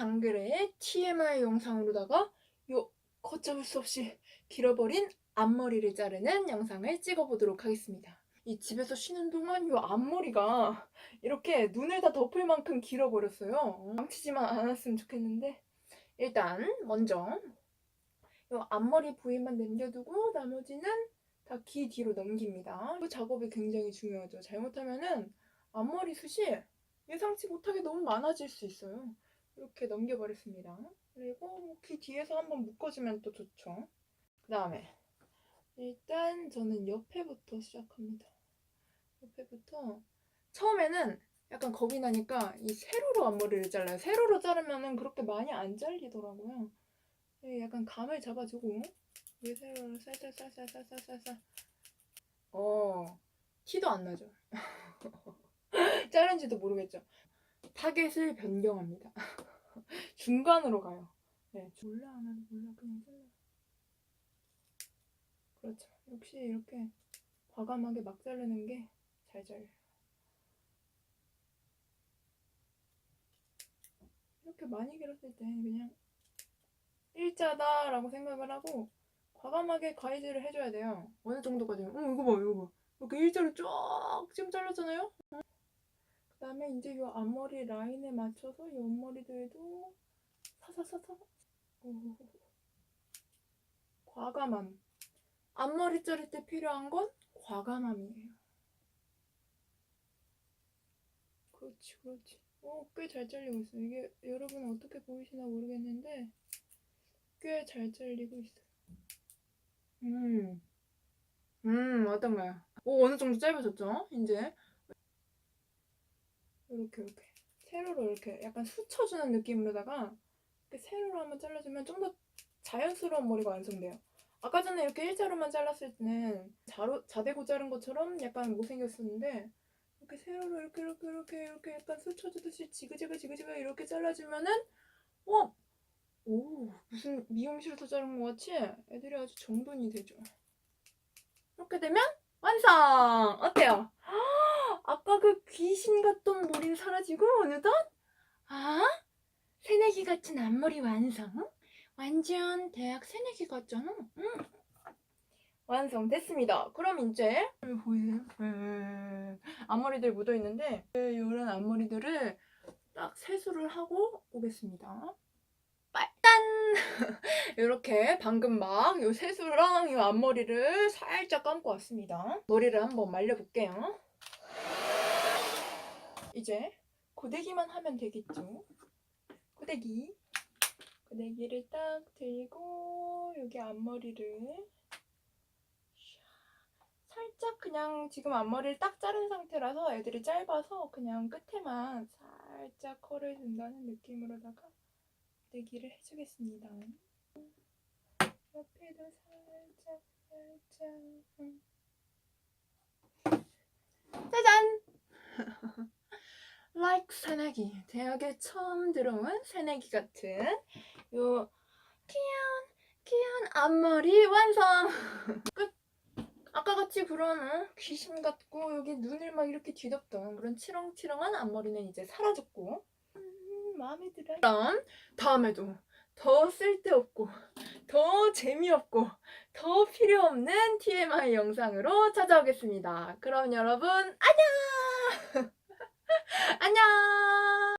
안 그래 TMI 영상으로다가 요 걷잡을 수 없이 길어버린 앞머리를 자르는 영상을 찍어보도록 하겠습니다. 이 집에서 쉬는 동안 요 앞머리가 이렇게 눈을 다 덮을 만큼 길어버렸어요. 망치지만 않았으면 좋겠는데 일단 먼저 요 앞머리 부위만 남겨두고 나머지는 다 귀 뒤로 넘깁니다. 이 작업이 굉장히 중요하죠. 잘못하면은 앞머리 숱이 예상치 못하게 너무 많아질 수 있어요. 이렇게 넘겨버렸습니다. 그리고 뭐 귀 뒤에서 한번 묶어주면 또 좋죠. 그 다음에 일단 저는 옆에부터 시작합니다. 옆에부터 처음에는 약간 겁이 나니까 이 세로로 앞머리를 잘라요. 세로로 자르면은 그렇게 많이 안 잘리더라고요. 예, 약간 감을 잡아주고 이 세로로 쌀쌀쌀쌀쌀쌀쌀 어 티도 안 나죠. 자른지도 모르겠죠. 타겟을 변경합니다. 중간으로 가요. 네, 몰라 안 해도 몰라 그냥 잘라. 그렇죠. 역시 이렇게 과감하게 막 자르는 게 잘 잘려요. 이렇게 많이 길었을 때 그냥 일자다라고 생각을 하고 과감하게 가이드를 해줘야 돼요. 어느 정도까지는. 어 이거 봐 이거 봐. 이렇게 일자로 쫙 지금 잘랐잖아요. 그 다음에 이제 이 앞머리 라인에 맞춰서 이 옆머리들도 사사사사. 오. 과감함. 앞머리 자를 때 필요한 건 과감함이에요. 그렇지 그렇지. 어, 꽤 잘 잘리고 있어 이게 여러분 어떻게 보이시나 모르겠는데 꽤 잘 잘리고 있어요. 음, 음 어떤가요? 오 어느 정도 짧아졌죠? 이제 이렇게 이렇게 세로로 이렇게 약간 스쳐주는 느낌으로다가 이렇게 세로로 한번 잘라주면 좀 더 자연스러운 머리가 완성돼요. 아까 전에 이렇게 일자로만 잘랐을 때는 자로, 자대고 자른 것처럼 약간 못생겼었는데 이렇게 세로로 이렇게 이렇게 이렇게 이렇게 약간 스쳐주듯이 지그재그 지그재그 이렇게 잘라주면은 어? 오 무슨 미용실에서 자른 것 같이 애들이 아주 정돈이 되죠. 이렇게 되면 완성! 어때요? 귀신 같던 머리는 사라지고 어느덧? 아? 새내기 같은 앞머리 완성? 완전 대학 새내기 같잖아. 응. 완성됐습니다. 그럼 이제 보이세요? 음, 앞머리들 묻어있는데 이런 앞머리들을 딱 세수를 하고 오겠습니다. 짠! 이렇게 방금 막요 세수랑 이 앞머리를 살짝 감고 왔습니다. 머리를 한번 말려볼게요 이제 고데기만 하면 되겠죠. 고데기. 고데기를 딱 들고 여기 앞머리를 살짝 그냥 지금 앞머리를 딱 자른 상태라서 애들이 짧아서 그냥 끝에만 살짝 컬을 준다는 느낌으로다가 고데기를 해주겠습니다. 옆에도 살짝 살짝 음. 짜잔! Like 새내기. 대학에 처음 들어온 새내기 같은 요 귀여운 귀여운 앞머리 완성! 끝. 아까 같이 그런 어, 귀신 같고 여기 눈을 막 이렇게 뒤덮던 그런 치렁치렁한 앞머리는 이제 사라졌고. 음, 마음에 들어요 그럼 다음에도 더 쓸데없고 더 재미없고 더 필요 없는 TMI 영상으로 찾아오겠습니다. 그럼 여러분 안녕 안녕.